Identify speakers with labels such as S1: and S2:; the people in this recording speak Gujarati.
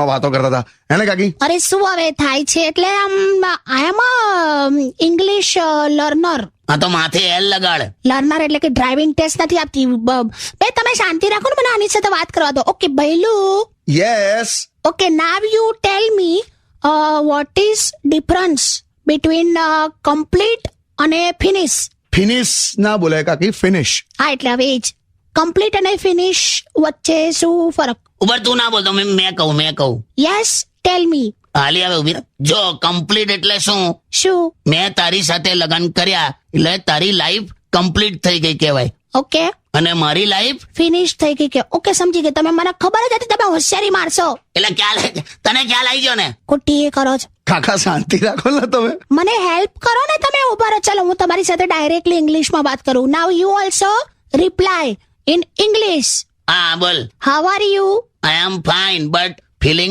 S1: વાતો કરતા હતા. એને કાકી?
S2: અરે શું હવે થાય છે? એટલે આમ આઈ એમ ઇંગ્લિશ લર્નર
S3: હા તો માથે એલ લગાડ.
S2: લર્નર એટલે કે ડ્રાઇવિંગ ટેસ્ટ નથી આપતી. બે તમે શાંતિ રાખો ને મને આની સાથે વાત કરવા દો. Okay ભૈલું.
S1: Yes
S2: okay now you tell me what is difference between complete અને ફિનિશ
S1: ફિનિશ ના બોલે કાકી ફિનિશ
S2: હા એટલે હવે એ જ. કમ્પ્લીટ અને ફિનિશ વચ્ચે શું ફરક?
S3: ઉપર તું ના બોલતો મેં મેં કહું મેં કહું.
S2: યસ ટેલ મી
S3: હાલી હવે ઊભી જો કમ્પ્લીટ એટલે શું?
S2: શું?
S3: મેં તારી સાથે લગ્ન કર્યા એટલે તારી લાઈફ કમ્પ્લીટ થઈ ગઈ કહેવાય.
S2: ઓકે
S3: અને મારી લાઈફ
S2: ફિનિશ થઈ ગઈ કે ઓકે સમજી ગઈ તમે મને ખબર જ હતી તમે હોશિયારી મારશો
S3: એટલે ખ્યાલ તને ખ્યાલ આવી ગયો ને?
S2: ખોટી એ કરો છો.
S1: કાકા શાંતિ રાખો ને તમે.
S2: મને હેલ્પ કરો ને તમે ઊભા રહો. ચલો હું તમારી સાથે ડાયરેક્ટલી ઇંગ્લિશમાં વાત કરું. Now you also reply in English.
S3: Ah, well,
S2: How are you?
S3: I am fine, but feeling